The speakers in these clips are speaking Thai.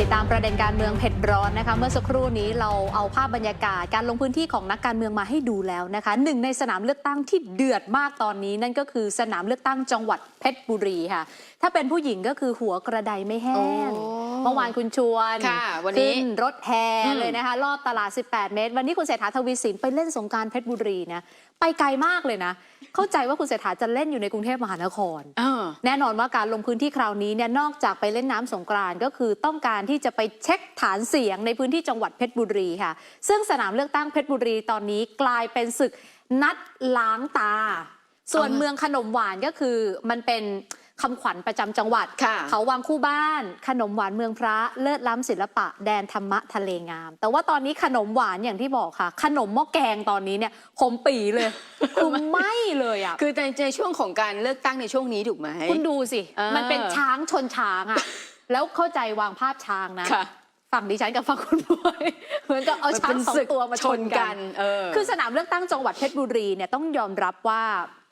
ติดตามประเด็นการเมืองเผ็ดร้อนนะคะเมื่อสักครู่นี้เราเอาภาพบรรยากาศการลงพื้นที่ของนักการเมืองมาให้ดูแล้วนะคะหนึ่งในสนามเลือกตั้งที่เดือดมากตอนนี้ นั่นก็คือสนามเลือกตั้งจังหวัดเพชรบุรีค่ะ ถ้าเป็นผู้หญิงก็คือหัวกระไดไม่แห้งโอ้เมื่อวานคุณชวนค่ะวันนี้ขึ้นรถแห่อืมเลยนะคะรอบตลาด 18 เมตร วันนี้คุณเศรษฐาทวีสินไปเล่นสงกรารเพชรบุรีนะ ไปไกลมากเลยนะ เข้าใจว่าคุณเศรษฐาจะเล่นอยู่ในกรุงเทพมหานครเออแน่นอนว่าการลงพื้นที่คราวนี้เนี่ยนอกจากไปเล่นน้ำสงกรานต์ก็คือต้องการที่จะไปเช็คฐานเสียงในพื้นที่จังหวัดเพชรบุรีค่ะ ซึ่งสนามเลือกตั้งเพชรบุรีตอนนี้กลายเป็นศึกนัดล้างตา ส่วนเอาละเมืองขนมหวานก็คือมันเป็น คำขวัญประจำจังหวัดค่ะเขาวังคู่บ้าน ขนมหวานเมืองพระเลิศล้ำศิลปะ แดนธรรมะทะเลงาม แต่ว่าตอนนี้ขนมหวานอย่างที่บอกค่ะ ขนมหม้อแกงตอนนี้เนี่ยขมปีเลยคือไหม้เลยอะคือในในช่วงของการเลือกตั้งในช่วงนี้ถูกไหมคุณดูสิเออมันเป็นช้างชนช้างอะแล้วเข้าใจวางภาพช้างนะค่ะฝั่งดิฉันกับฝั่งคุณบวยเหมือนกับเอาช้างสองตัวมาชนกันเออคือสนามเลือกตั้งจังหวัดเพชรบุรีเนี่ยต้องยอมรับว่า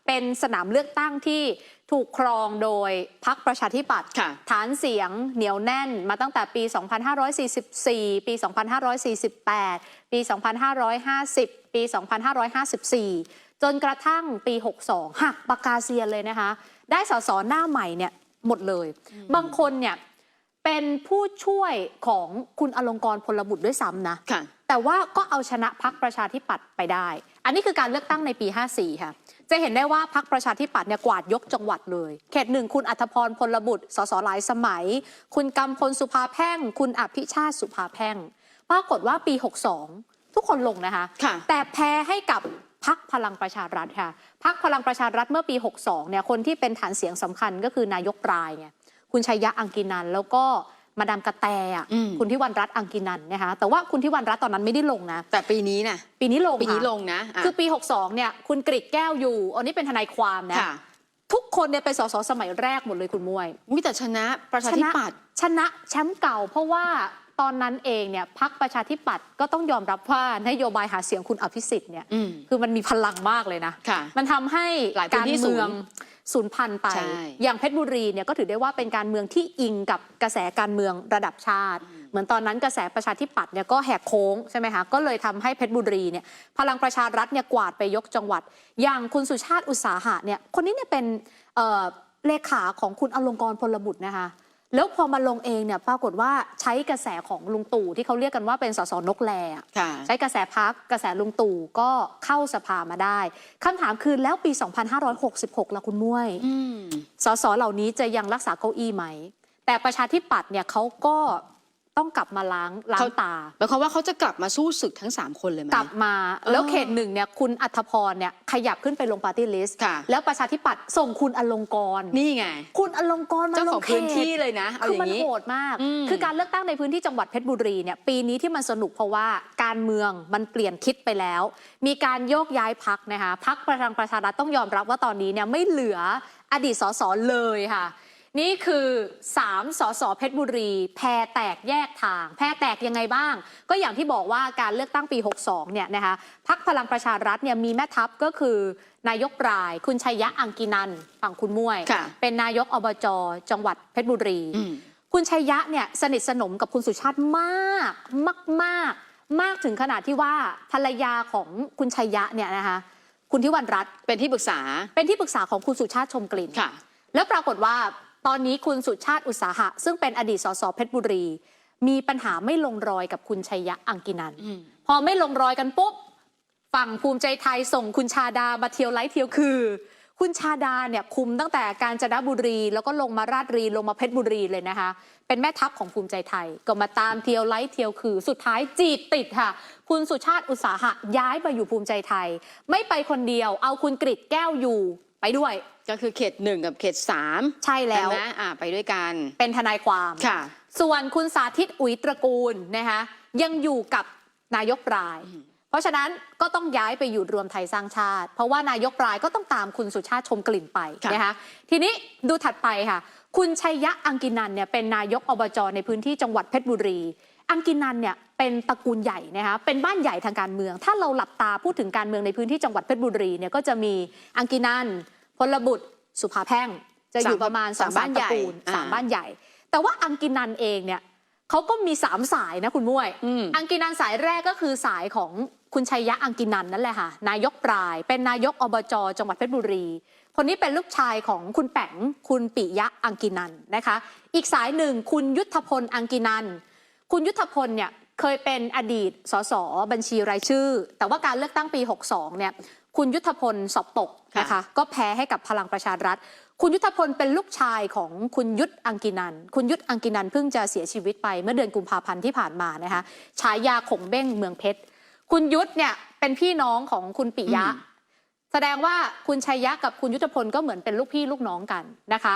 เป็นสนามเลือกตั้งที่ ถูกครองโดยพรรคประชาธิปัตย์ค่ะฐานเสียงเหนียวแน่นมาตั้งแต่ปี 2544 ปี 2548 ปี 2550 ปี 2554 จนกระทั่งปี 62 หักปากกาเซียนเลยนะคะ ได้สสหน้าใหม่เนี่ยหมดเลย บางคนเนี่ยเป็นผู้ช่วยของคุณอลงกรณ์พลบุตรด้วยซ้ำนะค่ะแต่ว่าก็เอาชนะพักประชาธิปัตย์ไปได้ อันนี้คือการเลือกตั้งในปี 54 ค่ะ จะเห็นได้ว่าพักประชาธิปัตย์เนี่ยกวาดยกจังหวัดเลย เขตหนึ่งคุณอัธพรพลบุตร สสหลายสมัย คุณกำพลสุภาแพ่ง คุณอภิชาติสุภาแพ่ง ปรากฏว่าปี 62 ทุกคนลงนะคะค่ะแต่แพ้ให้กับพักพลังประชารัฐค่ะพักพลังประชารัฐเมื่อปี 62 เนี่ยคนที่เป็นฐานเสียงสำคัญก็คือนายกปลายไงคุณชัยยะอังกินันแล้วก็ มาดามกระแตอะอืม คุณทิวันรัตน์อังกินันนะคะแต่ว่าคุณทิวันรัตน์ตอนนั้นไม่ได้ลงนะ แต่ปีนี้นะปีนี้ลงปีนี้ค่ะลงนะะคือปี 62 เนี่ย คุณกริดแก้วอยู่ อันนี้เป็นทนายความนะ ค่ะทุกคนเนี่ยเป็นสสสมัยแรกหมดเลยคุณมวย วิแต่ชนะประชาธิปัตย์ ชนะแชมป์เก่า เพราะว่าตอนนั้นเองเนี่ยพักประชาธิปัตย์ก็ต้องยอมรับว่านโยบายหาเสียงคุณอภิสิทธิ์เนี่ยอืมคือมันมีพลังมากเลยนะ ค่ะมันทำให้หลายพื้กานรที่เมืองศูนย์ สูญพันธุ์ไป ใช่อย่างเพชรบุรีเนี่ยก็ถือได้ว่าเป็นการเมืองที่อิงกับกระแสการเมืองระดับชาติ เหมือนตอนนั้นกระแสประชาธิปัตย์เนี่ยก็แหกโค้งใช่ไหมคะก็เลยทำให้เพชรบุรีเนี่ยพลังประชารัฐเนี่ยกวาดไปยกจังหวัด อย่างคุณสุชาติอุตสาหะเนี่ยคนนี้เนี่ยเป็นเอ่อเลขาของคุณอลงกรณ์พลบุตรนะคะ แล้วพอมาลงเองเนี่ยปรากฏว่าใช้กระแสของลุงตู่ที่เขาเรียกกันว่าเป็นสสนกแลอะค่ะใช้กระแสพักกระแสลุงตู่ก็เข้าสภามาได้คำถามคือแล้วปี 2566ล่ะคุณมุ้ยอืมสสเหล่านี้จะยังรักษาเก้าอี้ไหม แต่ประชาธิปัตย์เนี่ยเขาก็ ต้องกลับมาล้างล้างเขาตาหมายความว่าเขาจะกลับมาสู้ศึกทั้ง 3 คนเลยไหมกลับมาเออแล้วเขตหนึ่งเนี่ยคุณอัธพรเนี่ยขยับขึ้นไปลงปาร์ตี้ลิสต์ค่ะแล้วประชาธิปัตย์ส่งคุณอลงกรณ์นี่ไง คุณอลงกรณ์มาเจ้าลของงเขพื้นตที่เลยนะเอาคืออย่ามันงนี้โหดมากอืมคือการเลือกตั้งในพื้นที่จังหวัดเพชรบุรีเนี่ยปีนี้ที่มันสนุกเพราะว่าการเมืองมันเปลี่ยนทิศไปแล้ว มีการโยกย้ายพักนะคะพักประทังประชารัฐต้องยอมรับว่าตอนนี้เนี่ยไม่เหลืออดีตสสเลยค่ะ นี่คือ 3 สสเพชรบุรี แพรแตกแยกทาง แพรแตกยังไงบ้าง ก็อย่างที่บอกว่าการเลือกตั้งปี 62 เนี่ยนะคะพักพลังประชารัฐเนี่ยมีแม่ทัพก็คือนายกปลาย คุณชัยยะอังกินันฝั่งคุณม่วยค่ะเป็นนายกอบจจังหวัดเพชรบุรีอืมคุณชัยยะเนี่ยสนิทสนมกับคุณสุชาติมากมากมากมากถึงขนาดที่ว่าภรรยาของคุณชัยยะเนี่ยนะคะคุณทิวันรัตน์เป็นที่ปรึกษาเป็นที่ปรึกษาของคุณสุชาติชมกลิ่นค่ะแล้วปรากฏว่า ตอนนี้คุณสุชาติอุตสาหะ ซึ่งเป็นอดีตสสเพชรบุรี มีปัญหาไม่ลงรอยกับคุณชัยยะอังกินันอืมพอไม่ลงรอยกันปุ๊บ ฝั่งภูมิใจไทยส่งคุณชาดามาเที่ยวไลฟ์เที่ยวคือ คุณชาดาเนี่ยคุมตั้งแต่กาญจนบุรีแล้วก็ลงมาราชบุรีลงมาเพชรบุรีเลยนะคะ เป็นแม่ทัพของภูมิใจไทย ก็มาตามเที่ยวไลฟ์เที่ยวคือ สุดท้ายจีบติดค่ะ คุณสุชาติอุตสาหะย้ายมาอยู่ภูมิใจไทย ไม่ไปคนเดียว เอาคุณกริดแก้วอยู่ ไปด้วยก็คือเขตหนึ่งกับเขตสามใช่แล้วใช่ไหมอ่าไปด้วยกัน เป็นทนายความค่ะ ส่วนคุณสาธิตอุ๋ยตระกูลนะคะยังอยู่กับนายกปลายอืมเพราะฉะนั้นก็ต้องย้ายไปอยู่รวมไทยสร้างชาติ เพราะว่านายกปลายก็ต้องตามคุณสุชาติชมกลิ่นไปนะคะทีนี้ดูถัดไปค่ะ คุณชัยยะอังกินันเนี่ยเป็นนายกอบจในพื้นที่จังหวัดเพชรบุรี อังกินันเนี่ยเป็นตระกูลใหญ่นะคะเป็นบ้านใหญ่ทางการเมือง ถ้าเราหลับตาพูดถึงการเมืองในพื้นที่จังหวัดเพชรบุรีเนี่ยก็จะมีอังกินันพลบุตรสุภาแพ่ง จะอยู่สามประมาณสองสามบ้านตระกูลใหญ่สามอ่าบ้านใหญ่ แต่ว่าอังกินันเองเนี่ยเขาก็มีสามสายนะคุณมุ้ยอืมอังกินันสายแรกก็คือสายของคุณชัยยะอังกินันนั่นแหละค่ะนายกปลาย เป็นนายกอบจจังหวัดเพชรบุรี คนนี้เป็นลูกชายของคุณแป๋งคุณปิยะอังกินันนะคะ อีกสายหนึ่งคุณยุทธพลอังกินัน คุณยุทธพลเนี่ยเคยเป็นอดีตสสบัญชีรายชื่อ แต่ว่าการเลือกตั้งปี 62 เนี่ย คุณยุทธพลสอบตกนะคะ ก็แพ้ให้กับพลังประชารัฐ คุณยุทธพลเป็นลูกชายของคุณยุทธอังกินัน คุณยุทธอังกินันเพิ่งจะเสียชีวิตไปเมื่อเดือนกุมภาพันธ์ที่ผ่านมานะคะ ฉายาขงเบ้งเมืองเพชร คุณยุทธเนี่ยเป็นพี่น้องของคุณปิยะอืมแสดงว่าคุณชัยยะกับคุณยุทธพลก็เหมือนเป็นลูกพี่ลูกน้องกันนะคะ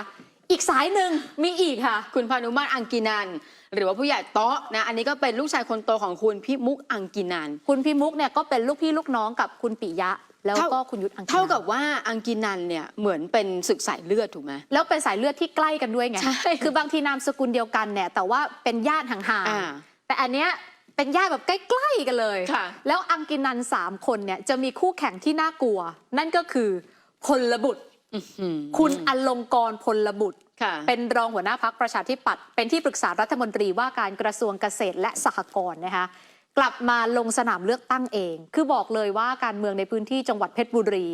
อีกสายหนึ่งมีอีกค่ะ คุณพานุมาตรอังกินัน หรือว่าผู้ใหญ่เตาะนะอันนี้ก็เป็นลูกชายคนโตของคุณพี่มุกอังกินัน คุณพี่มุกเนี่ยก็เป็นลูกพี่ลูกน้องกับคุณปิยะ แล้วก็เท่าคุณยุทธอังกินันเท่ากับว่าอังกินันเนี่ยเหมือนเป็นศึกสายเลือดถูกไหม แล้วเป็นสายเลือดที่ใกล้กันด้วยไง ใช่ คือบางทีนามสกุลเดียวกันเนี่ยแต่ว่าเป็นญาติห่างอ่า ๆแต่อันเนี้ยเป็นญาติแบบใกล้ๆกันเลย ค่ะ แล้วอังกินันสามคนเนี่ยจะมีคู่แข่งที่น่ากลัว นั่นก็คือพลบุตรอื้อหือ คุณอลงกรณ์พลบุตรค่ะเป็นรองหัวหน้าพักประชาธิปัตย์เป็นที่ปรึกษารัฐมนตรีว่าการกระทรวงเกษตรและสหกรณ์นะคะกลับมาลงสนามเลือกตั้งเอง คือบอกเลยว่าการเมืองในพื้นที่จังหวัดเพชรบุรี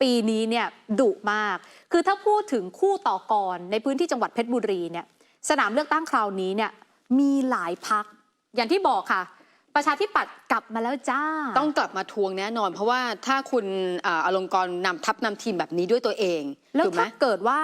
ปีนี้เนี่ยดุมาก คือถ้าพูดถึงคู่ต่อกรในพื้นที่จังหวัดเพชรบุรีเนี่ยสนามเลือกตั้งคราวนี้เนี่ยมีหลายพักอย่างที่บอกค่ะ ประชาธิปัตย์กลับมาแล้วจ้า ต้องกลับมาทวงแน่นอน เพราะว่าถ้าคุณอ่าอลงกรณ์นำทัพนำทีมแบบนี้ด้วยตัวเองแล้วถูกไหม ถ้าเกิดว่า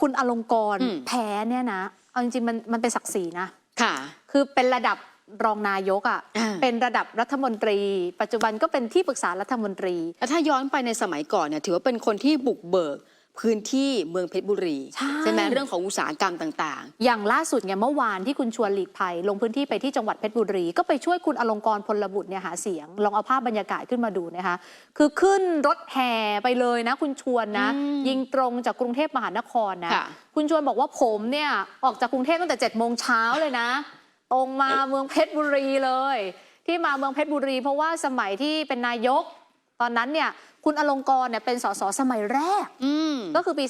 คุณอลงกรณ์อืม แพ้เนี่ยนะ เอาจริงๆมันมันเป็นศักดิ์ศรีนะ ค่ะ คือเป็นระดับรองนายกอะ่ะอ่าเป็นระดับรัฐมนตรี ปัจจุบันก็เป็นที่ปรึกษารัฐมนตรี แล้วถ้าย้อนไปในสมัยก่อนเนี่ยถือว่าเป็นคนที่บุกเบิก พื้นที่เมืองเพชรบุรีใช่ ไหมเรื่องของอุตสาหกรรมต่าง อย่างล่าสุดไงเมื่อวานที่คุณชวนหลีกภัย ลงพื้นที่ไปที่จังหวัดเพชรบุรี ก็ไปช่วยคุณอลงกรณ์พลบุตรเนี่ยหาเสียง ลองเอาภาพบรรยากาศขึ้นมาดูนะคะคือขึ้นรถแห่ไปเลยนะ คุณชวนนะ อืมยิงตรงจากกรุงเทพมหานครนะค่ะ คุณชวนบอกว่าผมเนี่ยออกจากกรุงเทพตั้งแต่7จ็ดโมงเช้าเลยนะ ตรงมาเมืองเพชรบุรีเลย ที่มาเมืองเพชรบุรี เพราะว่าสมัยที่เป็นนายก ตอนนั้นเนี่ยคุณอลงกรณ์เนี่ยเป็นสสสมัยแรกๆอืมก็คือปี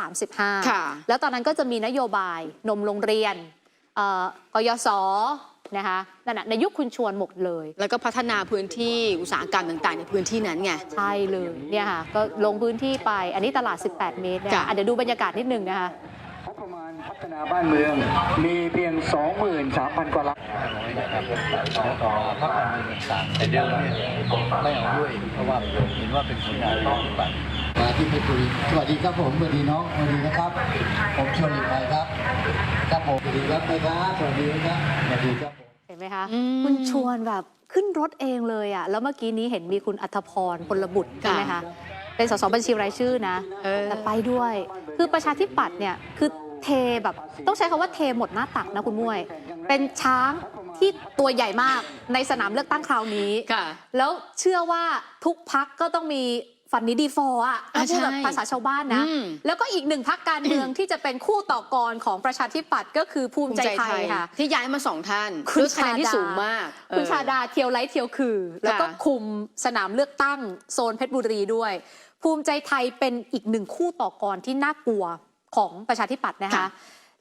2535ค่ะแล้วตอนนั้นก็จะมีนโยบายนมโรงเรียนเอ่อกยศนะคะนั่นนะในยุคคุณชวนหมดเลย แล้วก็พัฒนาพื้นที่อุตสาหกรรมต่างๆ ในพื้นที่นั้นไง ใช่เลยเนี่ยค่ะ ก็ลงพื้นที่ไปอันนี้ตลาด 18 เมตรเนี่ยจ้ะอะเดี๋ยวดูบรรยากาศนิดนึงนะคะงบ ประมาณพัฒนาบ้านเมือง มีเพียง 23,000 กว่าล้านแต่เดิมเนี่ยไม่เอาด้วยเพราะว่าเห็นว่าเป็นคนงานต้องปฏิบัติมาที่เพชรบุรีสวัสดีครับผมสวัสดีน้องสวัสดีนะครับ ผมชวนหลีกภัยครับครับผมสวัสดีครับนะครับสวัสดีนะครับสวัสดีครับผมเห็นไหมคะอืมคุณชวนแบบขึ้นรถเองเลยอะแล้วเมื่อกี้นี้เห็นมีคุณอัธพรพลบุตรใช่ไหมคะเป็นสสบัญชีรายชื่อนะเออแต่ไปด้วย คือประชาธิปัตย์เนี่ยคือ เทแบบต้องใช้คำว่าเทหมดหน้าตักนะคุณมุ้ยเป็นช้างที่ตัวใหญ่มากในสนามเลือกตั้งคราวนี้ค่ะแล้วเชื่อว่าทุกพักก็ต้องมีฝันนี้ดีฟอร์อะอะถ้าพูดแบบใช่ภาษาชาวบ้านนะอืมแล้วก็อีกหนึ่งพักการเมืองที่จะเป็นคู่ต่อกรของประชาธิปัตย์ก็คือภูมิใจไทยค่ะ ที่ย้ายมาสองท่านคุณด้วยคะแนนที่ชาดาสูงมาก คุณเออชาดาเทียวไลท์เทียวคือ แล้วก็ค่ะคุมสนามเลือกตั้งโซนเพชรบุรีด้วย ภูมิใจไทยเป็นอีกหนึ่งคู่ต่อกรที่น่ากลัว ของประชาธิปัตย์นะคะค่ะ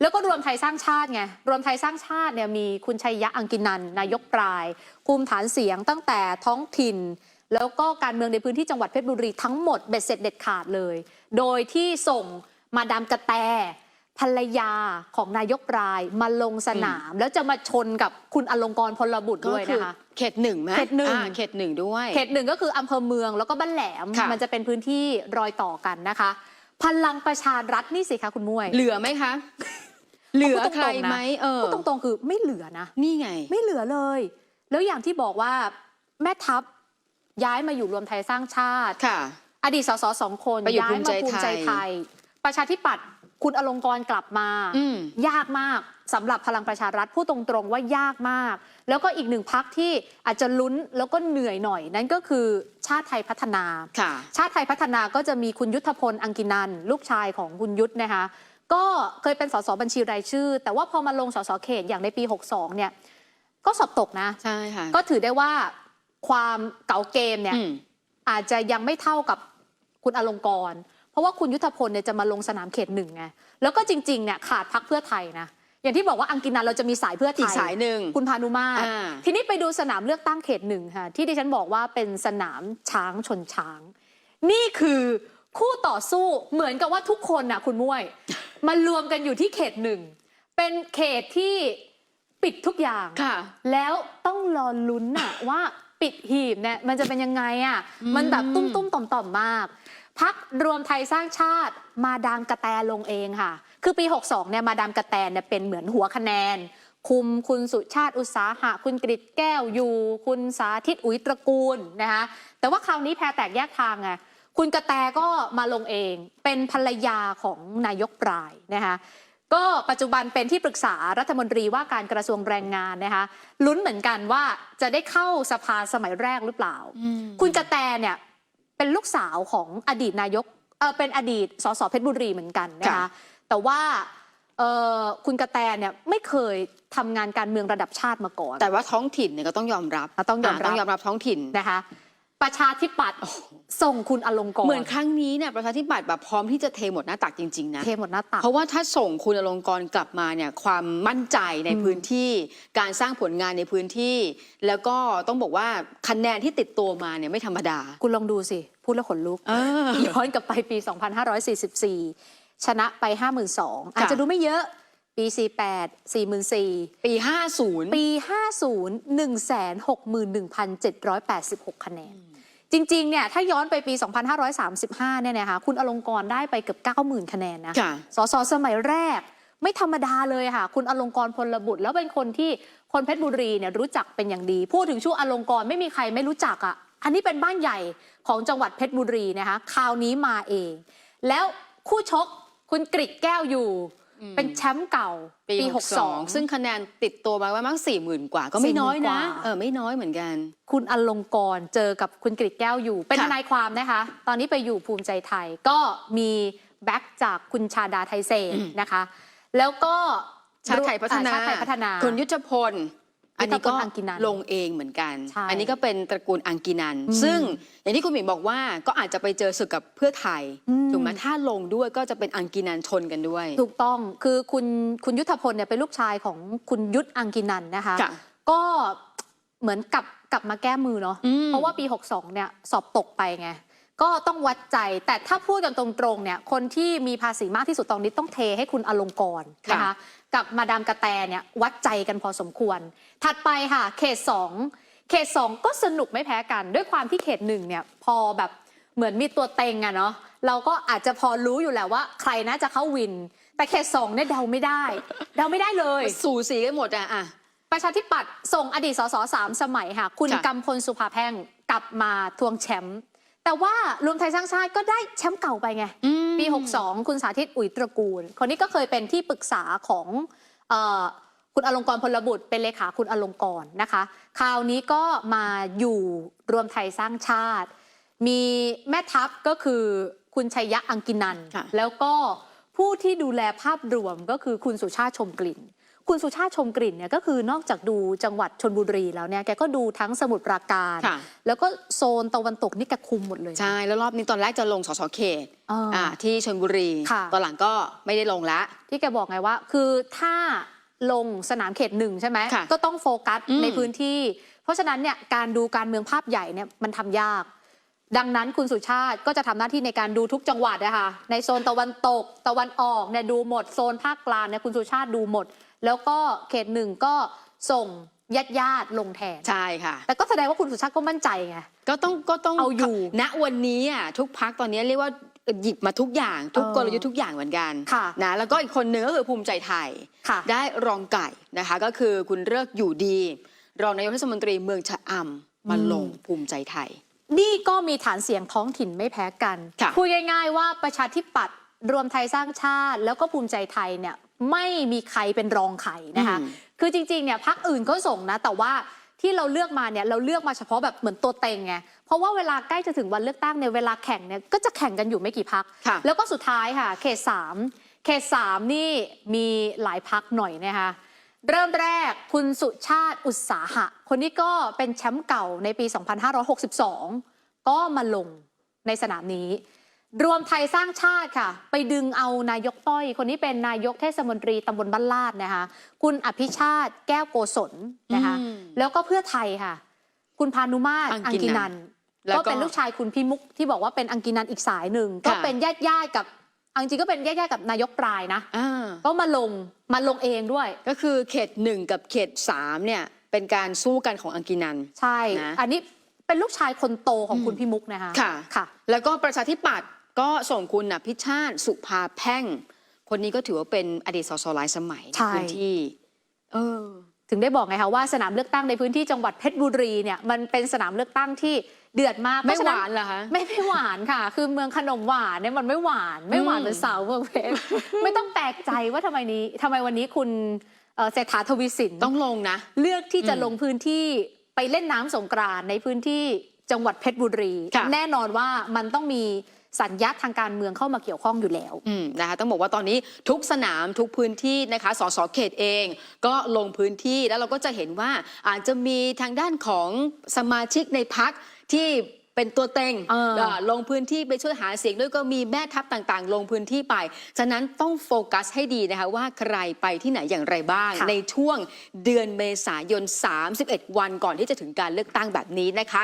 แล้วก็รวมไทยสร้างชาติไง รวมไทยสร้างชาติเนี่ยมีคุณชัยยะอังกินัน นายกปลาย คุมฐานเสียงตั้งแต่ท้องถิ่น แล้วก็การเมืองในพื้นที่จังหวัดเพชรบุรีทั้งหมดเบ็ดเสร็จเด็ดขาดเลย โดยที่ส่งมาดามกระแตภรรยาของนายกปลายมาลงสนาม แล้วจะมาชนกับคุณอลงกรณ์พลบุตรก็ด้วยคือนะคะเขตหนึ่งไหมเขตหนึ่งอ่าเขตหนึ่งด้วย เขตหนึ่งก็คืออำเภอเมืองแล้วก็บ้านแหลมค่ะมันจะเป็นพื้นที่รอยต่อกันนะคะ พลังประชารัฐนี่สิคะคุณมุ้ยเหลือไหมคะ เหลือใครไหมเออพูดตรงๆคือไม่เหลือนะ นี่ไง ไม่เหลือเลย แล้วอย่างที่บอกว่าแม่ทัพย้ายมาอยู่รวมไทยสร้างชาติค่ะ อดีตสสสองคนไปอยู่ย้ายมาภูภูมิมิใจใจไทไทยยประชาธิปัตย์ คุณอลงกรณ์กลับมา อืม ยากมากสำหรับพลังประชารัฐพูดตรงๆว่ายากมาก แล้วก็อีกหนึ่งพักที่อาจจะลุ้นแล้วก็เหนื่อยหน่อย นั่นก็คือชาติไทยพัฒนา ค่ะ ชาติไทยพัฒนาก็จะมีคุณยุทธพล อังกินัน ลูกชายของคุณยุทธนะคะ ก็เคยเป็นสสบัญชีรายชื่อ แต่ว่าพอมาลงสสเขตอย่างในปี 62 เนี่ย ก็สอบตกนะ ใช่ค่ะก็ถือได้ว่าความเก่าเกมเนี่ย อืม อาจจะยังไม่เท่ากับคุณอลงกรณ์เพ ราะว่าคุณยุทธพลเนี่ยจะมาลงสนามเขตหนึ่งไงแล้วก็จริงๆเนี่ยขาดพักเพื่อไทยนะอย่างที่บอกว่าอังกินันเราจะมีสายเพื่อไทอีกยสายหนึ่งคุณพานุมาตรอ่าทีนี้ไปดูสนามเลือกตั้งเขตหนึ่งค่ะที่ดิฉันบอกว่าเป็นสนามช้างชนช้าง นี่คือคู่ต่อสู้เหมือนกับว่าทุกคนน่ะคุณมุ้ยมารวมกันอยู่ที่เขตหนึ่งเป็นเขตที่ปิดทุกอย่างค่ะแล้วต้องรอลุ้นน่ะว่า ปิดหีบเนี่ยมันจะเป็นยังไงอะมันแบบตุ้มตุ้มๆต่อมต่อมๆมาก พักรวมไทยสร้างชาติมาดามกระแตลงเองค่ะ คือปี 62เนี่ยมาดามกระแตเนี่ยเป็นเหมือนหัวคะแนน คุมคุณสุชาติอุตสาหะ คุณกริตแก้วอยู่ คุณสาธิตอุ๋ยตระกูลนะคะแต่ว่าคราวนี้แพรแตกแยกทางไงคุณกระแตก็มาลงเองเป็นภรรยาของนายกปลายนะคะ ก็ปัจจุบันเป็นที่ปรึกษารัฐมนตรีว่าการกระทรวงแรงงานนะคะลุ้นเหมือนกันว่าจะได้เข้าสภาสมัยแรกหรือเปล่า คุณกระแตเนี่ยเป็นลูกสาวของอดีตนายกเออเป็นอดีตสสเพชรบุรีเหมือนกันนะคะค่ะแต่ว่าเออคุณกระแตเนี่ยไม่เคยทำงานการเมืองระดับชาติมาก่อน แต่ว่าท้องถิ่นเนี่ยก็ต้องยอมรับอะต้องยอมรับต้องยอมรับท้องถิ่นนะคะ ประชาธิปัตย์ส่งคุณอลงกรณ์เหมือนครั้งนี้เนี่ยประชาธิปัตย์แบบพร้อมที่จะเทหมดหน้าตักจริงๆนะเทหมดหน้าตักเพราะว่าถ้าส่งคุณอลงกรณ์กลับมาเนี่ยความมั่นใจในอืมพื้นที่ การสร้างผลงานในพื้นที่ แล้วก็ต้องบอกว่าคะแนนที่ติดตัวมาเนี่ยไม่ธรรมดา คุณลองดูสิ พูดแล้วขนลุกเออย้อนกลับไปปี 2544 ชนะไป 52,000อาจจะดูไม่เยอะ ปี 48 44,000ปี 50 ปี 50 161,786 คะแนน จริง ๆ เนี่ย ถ้าย้อนไปปี 2535 เนี่ยนะคะคุณอลงกรณ์ได้ไปเกือบ 90,000 คะแนนนะค่ะสสสมัยแรกไม่ธรรมดาเลยค่ะ คุณอลงกรณ์พลบุตร แล้วเป็นคนที่คนเพชรบุรีเนี่ยรู้จักเป็นอย่างดี พูดถึงชื่ออลงกรณ์ไม่มีใครไม่รู้จักอะ อันนี้เป็นบ้านใหญ่ของจังหวัดเพชรบุรีนะคะ คราวนี้มาเอง แล้วคู่ชกคุณกริกแก้วอยู่ เป็นแชมป์เก่าปี 62 ซึ่งคะแนนติดตัวมาประมาณสี่หมื่นกว่า ก็ไม่น้อยนะ40,000กว่าเออไม่น้อยเหมือนกัน คุณอลงกรณ์เจอกับคุณกริกแก้วอยู่ เป็นทค่ะนายความนะคะ ตอนนี้ไปอยู่ภูมิใจไทย ก็มีแบ็กจากคุณชาดาไทยเศษนะคะ แล้วก็ชาติไทยพัฒนาอ่ชาติไทยพัฒนาคุณยุทธพล อันนี้ก็ยุทธพลอังกินันลงเองเหมือนกันใช่อันนี้ก็เป็นตระกูลอังกินันอืมซึ่งอย่างที่คุณหมิงบอกว่าก็อาจจะไปเจอศึกกับเพื่อไทยอืมถูกไหมถ้าลงด้วยก็จะเป็นอังกินันชนกันด้วย ถูกต้องคือคุณคุณยุทธพลเนี่ยเป็นลูกชายของคุณยุทธอังกินันนะคะค่ะก็เหมือนกลับกลับมาแก้มือเนาะอืมเพราะว่าปี 62เนี่ยสอบตกไปไง ก็ต้องวัดใจแต่ถ้าพูดกันตรงๆเนี่ยคนที่มีภาษีมากที่สุดตอนนี้ต้องเทให้คุณอลงกรณ์นะคะกับมาดามกระแตเนี่ยวัดใจกันพอสมควร ถัดไปค่ะเขต 2 เขต 2 ก็สนุกไม่แพ้กัน ด้วยความที่เขตหนึ่งเนี่ยพอแบบเหมือนมีตัวเต็งอะเนาะเราก็อาจจะพอรู้อยู่แล้วว่า ใครน่าจะเข้าวิน แต่เขตสองเนี่ยเดาไม่ได้ เดาไม่ได้เลยสูสีกันหมดอะอะประชาธิปัตย์ส่งอดีตสสสามสมัยค่ะ คุณค่ะกำพลสุภาแพ่งกลับมาทวงแชมป์ แต่ว่ารวมไทยสร้างชาติก็ได้แชมป์เก่าไปไง ปี 62 คุณสาธิตอุ๋ยตระกูล คนนี้ก็เคยเป็นที่ปรึกษาของเออคุณอลงกรณ์พลบุตร เป็นเลขาคุณอลงกรณ์นะคะ คราวนี้ก็มาอยู่รวมไทยสร้างชาติ มีแม่ทัพก็คือคุณชัยยะอังกินันค่ะแล้วก็ผู้ที่ดูแลภาพรวมก็คือคุณสุชาติชมกลิ่น คุณสุชาติชมกลิ่นเนี่ยก็คือนอกจากดูจังหวัดชนบุรีแล้วเนี่ยแกก็ดูทั้งสมุทรปราการค่ะแล้วก็โซนตะวันตกนี่แกคุมหมดเลยนะใช่ แล้วรอบนี้ตอนแรกจะลงสสเขตอ่าอ่าที่ชนบุรีค่ะตอนหลังก็ไม่ได้ลงละที่แกบอกไงว่า คือถ้าลงสนามเขตหนึ่งใช่ไหมค่ะก็ต้องโฟกัสอืมในพื้นที่ เพราะฉะนั้นเนี่ยการดูการเมืองภาพใหญ่เนี่ยมันทำยาก ดังนั้นคุณสุชาติก็จะทำหน้าที่ในการดูทุกจังหวัดนะคะในโซนตะวันตก ตะวันออกเนี่ยดูหมดโซนภาคกลางเนี่ยคุณสุชาติดูหมด แล้วก็เขตหนึ่งก็ส่งญาติญาติๆลงแทนใช่ค่ะ แต่ก็แสดงว่าคุณสุชาติก็มั่นใจไงก็ต้องก็ต้องเอาอยู่ณวันนี้อะทุกพักตอนนี้เรียกว่าหยิบมาทุกอย่างทุกเออกลยุทธ์ทุกอย่างเหมือนกันค่ะนะแล้วก็อีกคนหนึ่งก็คือภูมิใจไทยค่ะได้รองไก่นะคะ ก็คือคุณเลิกษ์อยู่ดี รองนายกเทศมนตรีเมืองชะอำมาอืมลงภูมิใจไทย นี่ก็มีฐานเสียงท้องถิ่นไม่แพ้กันค่ะพูดง่ายๆว่าประชาธิปัตย์รวมไทยสร้างชาติ แล้วก็ภูมิใจไทยเนี่ยไม่มีใครเป็นรองใครนะคะอืมคือจริงๆเนี่ยพักอื่นก็ส่งนะ แต่ว่าที่เราเลือกมาเนี่ยเราเลือกมาเฉพาะแบบเหมือนตัวเต็งไงเพราะว่าเวลาใกล้จะถึงวันเลือกตั้งเนี่ยเวลาแข่งเนี่ยก็จะแข่งกันอยู่ไม่กี่พักค่ะแล้วก็สุดท้ายค่ะ เขตสามเขตสามนี่มีหลายพักหน่อยนะคะ เริ่มแรกคุณสุชาติอุตสาหะ คนนี้ก็เป็นแชมป์เก่าในปี 2562 ก็มาลงในสนามนี้ รวมไทยสร้างชาติค่ะ ไปดึงเอานายกต้อย คนนี้เป็นนายกเทศมนตรีตำบลบ้านลาดนะคะ คุณอภิชาติแก้วโกศลนะคะอืมแล้วก็เพื่อไทยค่ะ คุณพานุมาตรอัอังงกิกินันันนแล้วก็ก็เป็นลูกชายคุณพี่มุกที่บอกว่าเป็นอังกินันอีกสายหนึ่ง ก็ค่ะเป็นญาติญาติๆกับ เอาจริงๆก็เป็นญาติญาติๆกับนายกปลายนะอ่าก็มาลงมาลงเองด้วย ก็คือเขตหนึ่งกับเขตสามเนี่ยเป็นการสู้กันของอังกินัน ใช่ นะ อันนี้เป็นลูกชายคนโตของคุณอืมพี่มุกนะคะค่ะ ค่ะ แล้วก็ประชาธิปัตย์ก็ส่งคุณอภิชาติสุภาแพ่ง คนนี้ก็ถือว่าเป็นอดีตสสหลายสมัยในใช่ พื้นที่ เออ ถึงได้บอกไงคะว่าสนามเลือกตั้งในพื้นที่จังหวัดเพชรบุรีเนี่ยมันเป็นสนามเลือกตั้งที่ เดือดมากไม่เพระฉะหวานเหรอคะไม่ไม่หวานค่ะ คือเมืองขนมหวานเนี่ยมันไม่หวาน ไม่หวานอืมเหมือนเสาเมืองเพชรไม่ต้องแปลกใจว่าทำไมนี้ทำไมวันนี้คุณเอ่อเศรษฐาทวีสินต้องลงนะ เลือกที่จะอืมลงพื้นที่ไปเล่นน้ำสงกรานต์ในพื้นที่จังหวัดเพชรบุรีค่ะแน่นอนว่ามันต้องมีสัญญาทางการเมืองเข้ามาเกี่ยวข้องอยู่แล้วอืมนะคะต้องบอกว่าตอนนี้ทุกสนามทุกพื้นที่นะคะสสเขตเอง ก็ลงพื้นที่แล้วเราก็จะเห็นว่าอาจจะมีทางด้านของสมาชิกในพัก ที่เป็นตัวเต็งเออเอ่อลงพื้นที่ไปช่วยหาเสียงด้วยก็มีแม่ทัพต่างๆ ลงพื้นที่ไป ฉะนั้นต้องโฟกัสให้ดีนะคะว่าใครไปที่ไหนอย่างไรบ้าง ค่ะ ในช่วงเดือนเมษายน 31 วันก่อนที่จะถึงการเลือกตั้งแบบนี้นะคะ